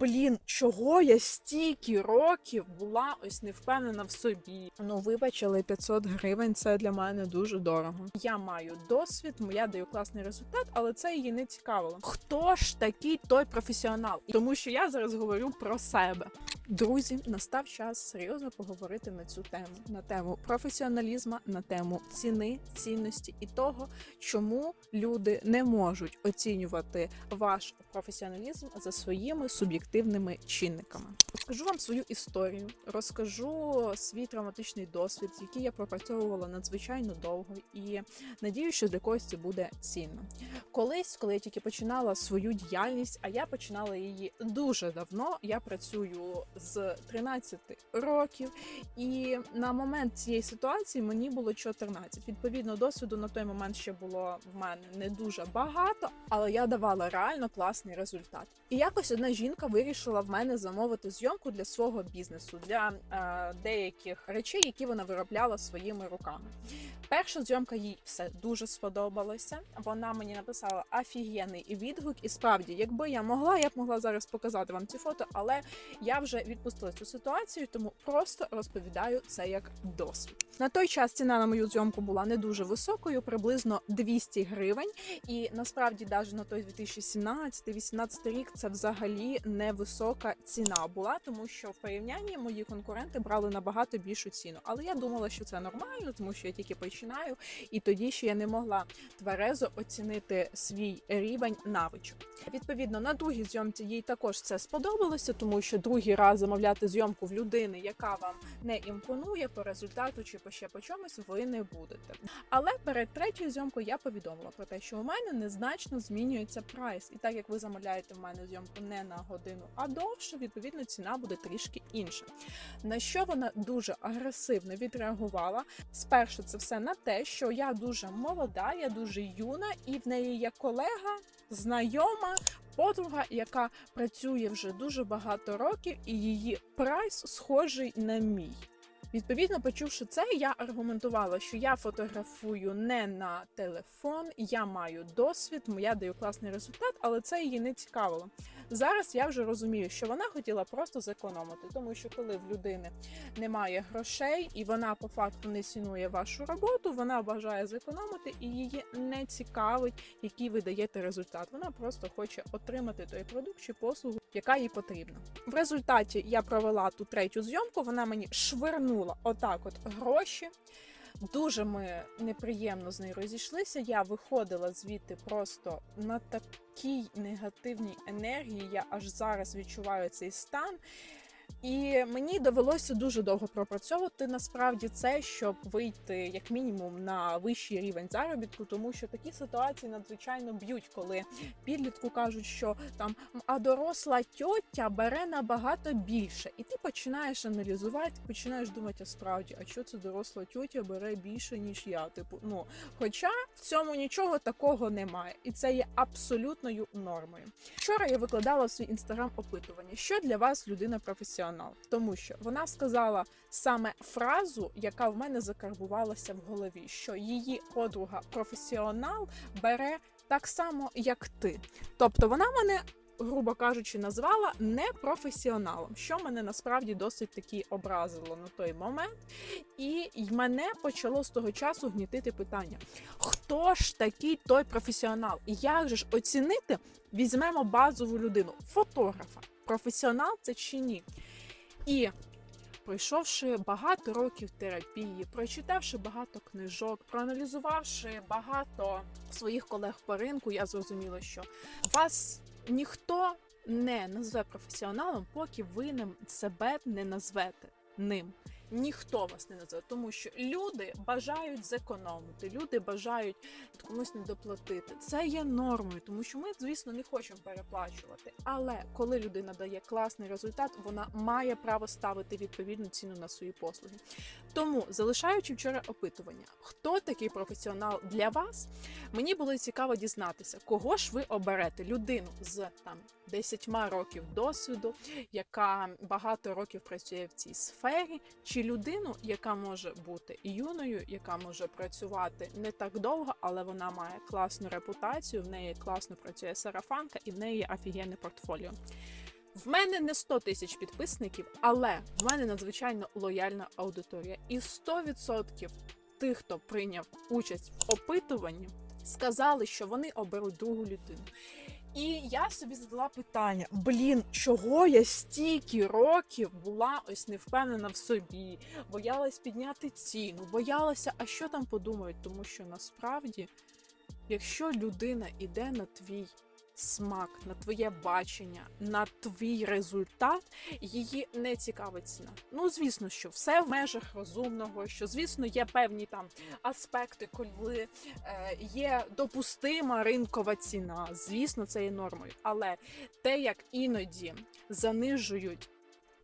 Блін, чого я стільки років була ось не впевнена в собі. Ну, вибачили 500 гривень. Це для мене дуже дорого. Я маю досвід, я даю класний результат, але це її не цікавило. Хто ж такий той професіонал? Тому що я зараз говорю про себе. Друзі, настав час серйозно поговорити на цю тему: на тему професіоналізму, на тему ціни, цінності і того, чому люди не можуть оцінювати ваш професіоналізм за своїми суб'єктивними чинниками. Розкажу вам свою історію, розкажу свій травматичний досвід, який я пропрацьовувала надзвичайно довго, і надію, що для когось це буде цінно. Колись, коли я тільки починала свою діяльність, а я починала її дуже давно. Я працюю з 13 років, і на момент цієї ситуації мені було 14. Відповідно, досвіду на той момент ще було в мене не дуже багато, але я давала реально класний результат. І якось одна жінка вирішила в мене замовити зйомку для свого бізнесу, для е, деяких речей, які вона виробляла своїми руками. Перша зйомка їй все дуже сподобалося. Вона мені написала офігенний відгук, і справді, якби я могла, я б могла зараз показати вам ці фото, але я вже відпустила цю ситуацію, тому просто розповідаю це як досвід. На той час ціна на мою зйомку була не дуже високою, приблизно 200 гривень. І насправді, навіть на той 2017-2018 рік, це взагалі невисока ціна була, тому що в порівнянні мої конкуренти брали набагато більшу ціну. Але я думала, що це нормально, тому що я тільки починаю, і тоді ще я не могла тверезо оцінити свій рівень навичок. Відповідно, на другій зйомці їй також це сподобалося, тому що другий раз замовляти зйомку в людини, яка вам не імпонує по результату чи по ще по чомусь, ви не будете. Але перед третьою зйомкою я повідомила про те, що у мене незначно змінюється прайс, і так як ви замовляєте в мене зйомку не на годину, а довше, відповідно, ціна буде трішки інша. На що вона дуже агресивно відреагувала. Спершу це все на те, що я дуже молода, я дуже юна, і в неї є колега, знайома. Подруга, яка працює вже дуже багато років, і її прайс схожий на мій. Відповідно, почувши це, я аргументувала, що я фотографую не на телефон, я маю досвід, я даю класний результат, але це її не цікавило. Зараз я вже розумію, що вона хотіла просто зекономити, тому що коли в людини немає грошей і вона по факту не цінує вашу роботу, вона бажає зекономити і її не цікавить, який ви даєте результат. Вона просто хоче отримати той продукт чи послугу, яка їй потрібна. В результаті я провела ту третю зйомку. Вона мені швирнула отак, от гроші. Дуже ми неприємно з нею розійшлися. Я виходила звідти просто на такій негативній енергії. Я аж зараз відчуваю цей стан. І мені довелося дуже довго пропрацьовувати насправді це, щоб вийти як мінімум на вищий рівень заробітку, тому що такі ситуації надзвичайно б'ють, коли підлітку кажуть, що там а доросла тьотя бере набагато більше, і ти починаєш аналізувати, починаєш думати, а справді, а що це доросла тьотя бере більше ніж я? Типу, ну хоча в цьому нічого такого немає, і це є абсолютною нормою. Вчора я викладала в свій інстаграм опитування, що для вас людина професіонал, тому що вона сказала саме фразу, яка в мене закарбувалася в голові, що її подруга професіонал бере так само, як ти. Тобто вона мене. Грубо кажучи, назвала непрофесіоналом, що мене насправді досить таки образило на той момент, і мене почало з того часу гнітити питання: хто ж такий той професіонал? І як же ж оцінити? Візьмемо базову людину, фотографа, професіонал це чи ні? І пройшовши багато років терапії, прочитавши багато книжок, проаналізувавши багато своїх колег по ринку, я зрозуміла, що вас ніхто не назве професіоналом, поки ви ним себе не назвете ним. Ніхто вас не назве, тому що люди бажають зекономити, люди бажають комусь не доплатити. Це є нормою, тому що ми, звісно, не хочемо переплачувати. Але коли людина дає класний результат, вона має право ставити відповідну ціну на свої послуги. Тому, залишаючи вчора опитування, хто такий професіонал для вас, мені було цікаво дізнатися, кого ж ви оберете людину з там 10 років досвіду, яка багато років працює в цій сфері, чи людину, яка може бути юною, яка може працювати не так довго, але вона має класну репутацію, в неї класно працює сарафанка і в неї є офігенне портфоліо. В мене не 100 тисяч підписників, але в мене надзвичайно лояльна аудиторія. І 100% тих, хто прийняв участь в опитуванні, сказали, що вони оберуть другу людину. І я собі задала питання: блін, чого я стільки років була ось не впевнена в собі, боялась підняти ціну, боялася, а що там подумають, тому що насправді, якщо людина іде на твій смак, на твоє бачення, на твій результат, її не цікавить ціна. Ну, звісно, що все в межах розумного, що звісно є певні там аспекти, коли е, є допустима ринкова ціна. Звісно, це є нормою. Але те, як іноді занижують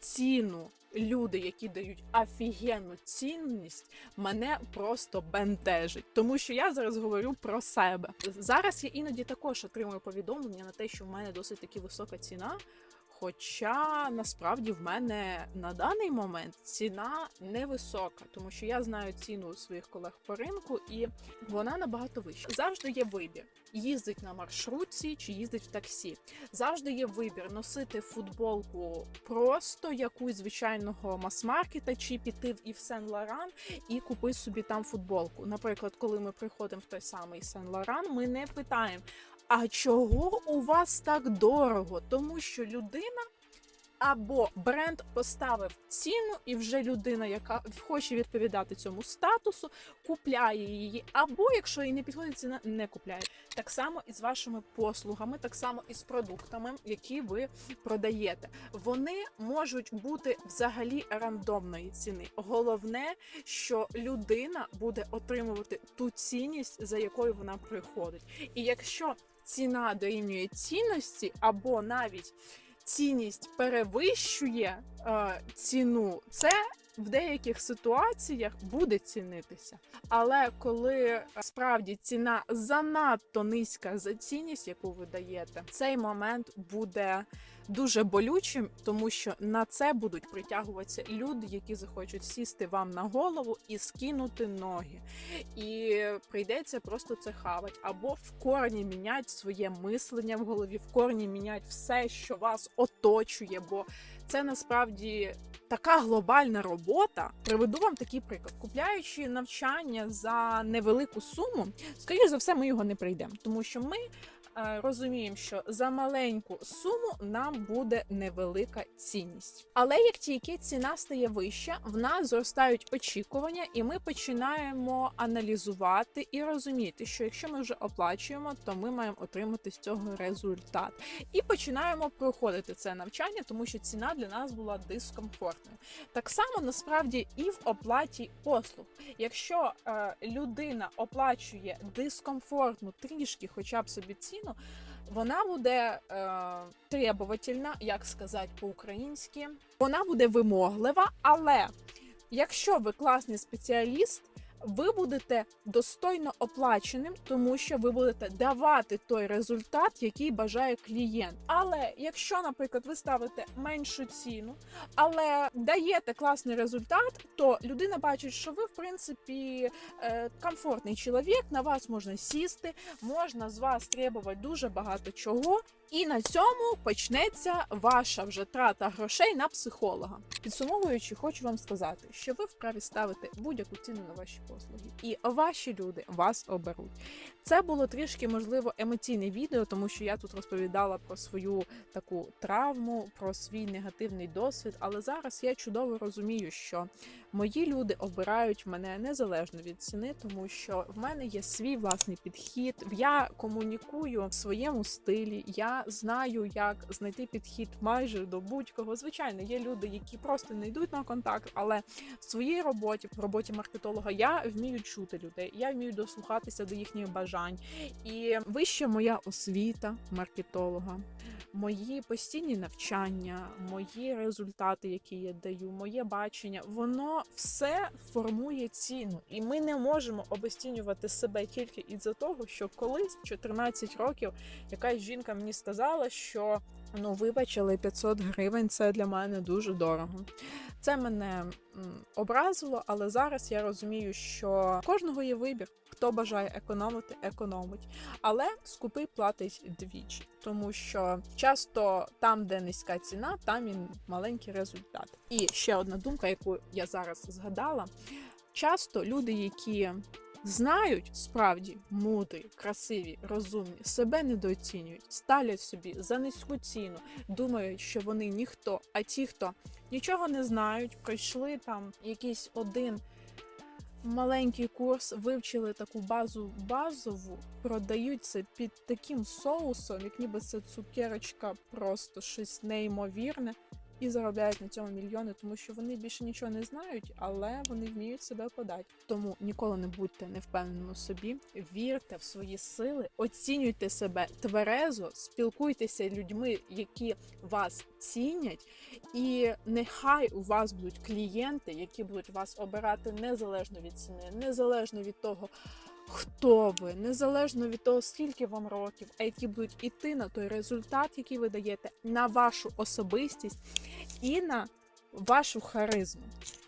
ціну люди, які дають офігенну цінність, мене просто бентежить. Тому що я зараз говорю про себе. Зараз я іноді також отримую повідомлення на те, що в мене досить таки висока ціна. Хоча насправді в мене на даний момент ціна невисока, тому що я знаю ціну своїх колег по ринку, і вона набагато вища. Завжди є вибір: їздить на маршрутці чи їздить в таксі. Завжди є вибір носити футболку просто якусь звичайного мас-маркета, чи піти в Ів Сен Лоран і купити собі там футболку. Наприклад, коли ми приходимо в той самий Сен Лоран, ми не питаємо. А чого у вас так дорого? Тому що людина або бренд поставив ціну, і вже людина, яка хоче відповідати цьому статусу, купляє її. Або якщо їй не підходить ціна, не купляє. Так само і з вашими послугами, так само і з продуктами, які ви продаєте. Вони можуть бути взагалі рандомної ціни. Головне, що людина буде отримувати ту цінність, за якою вона приходить. І якщо ціна дорівнює цінності, або навіть цінність перевищує е, ціну, це в деяких ситуаціях буде цінитися. Але коли е, справді ціна занадто низька за цінність, яку ви даєте, цей момент буде дуже болючим, тому що на це будуть притягуватися люди, які захочуть сісти вам на голову і скинути ноги. І прийдеться просто це хавати, або в корні міняти своє мислення в голові, в корні міняти все, що вас оточує, бо це насправді. Така глобальна робота. Приведу вам такий приклад. Купляючи навчання за невелику суму, скоріш за все, ми його не прийдемо, тому що ми розуміємо, що за маленьку суму нам буде невелика цінність. Але як тільки ціна стає вища, в нас зростають очікування, і ми починаємо аналізувати і розуміти, що якщо ми вже оплачуємо, то ми маємо отримати з цього результат. І починаємо проходити це навчання, тому що ціна для нас була дискомфортною. Так само насправді і в оплаті послуг. Якщо е, людина оплачує дискомфортну трішки, хоча б собі ціну, вона буде е, требовательна, як сказати по-українськи, вона буде вимоглива, але якщо ви класний спеціаліст, ви будете достойно оплаченим, тому що ви будете давати той результат, який бажає клієнт. Але якщо, наприклад, ви ставите меншу ціну, але даєте класний результат, то людина бачить, що ви, в принципі, е, комфортний чоловік, на вас можна сісти, можна з вас требувати дуже багато чого. І на цьому почнеться ваша вже трата грошей на психолога. Підсумовуючи, хочу вам сказати, що ви вправі ставити будь-яку ціну на ваші послуги, і ваші люди вас оберуть. Це було трішки можливо емоційне відео, тому що я тут розповідала про свою таку травму, про свій негативний досвід. Але зараз я чудово розумію, що мої люди обирають мене незалежно від ціни, тому що в мене є свій власний підхід. Я комунікую в своєму стилі. Я знаю, як знайти підхід майже до будь-кого. Звичайно, є люди, які просто не йдуть на контакт, але в своїй роботі, в роботі маркетолога, я вмію чути людей, я вмію дослухатися до їхніх бажань. І вища моя освіта маркетолога, мої постійні навчання, мої результати, які я даю, моє бачення, воно все формує ціну, і ми не можемо обесцінювати себе тільки із-за того, що колись 14 років якась жінка мені сказала, що Ну, вибач, але 500 гривень це для мене дуже дорого. Це мене образило, але зараз я розумію, що кожного є вибір. Хто бажає економити, економить. Але скупий платить двічі, тому що часто там, де низька ціна, там і маленький результат. І ще одна думка, яку я зараз згадала: часто люди, які знають справді мудрі, красиві, розумні, себе недооцінюють, ставлять собі за низьку ціну, думають, що вони ніхто. А ті, хто нічого не знають, пройшли там якийсь один маленький курс, вивчили таку базу базову, продають це під таким соусом, як ніби це цукерочка, просто щось неймовірне. І заробляють на цьому мільйони, тому що вони більше нічого не знають, але вони вміють себе подати. Тому ніколи не будьте невпевненими у собі, вірте в свої сили, оцінюйте себе тверезо, спілкуйтеся людьми, які вас цінять, і нехай у вас будуть клієнти, які будуть вас обирати незалежно від ціни, незалежно від того. Хто ви, незалежно від того, скільки вам років, а які будуть іти на той результат, який ви даєте, на вашу особистість і на вашу харизму.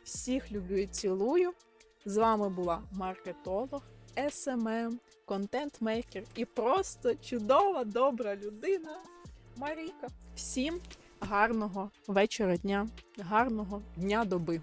Всіх люблю і цілую. З вами була маркетолог, СММ, контент-мейкер і просто чудова, добра людина Марійка. Всім гарного вечора дня, гарного дня доби.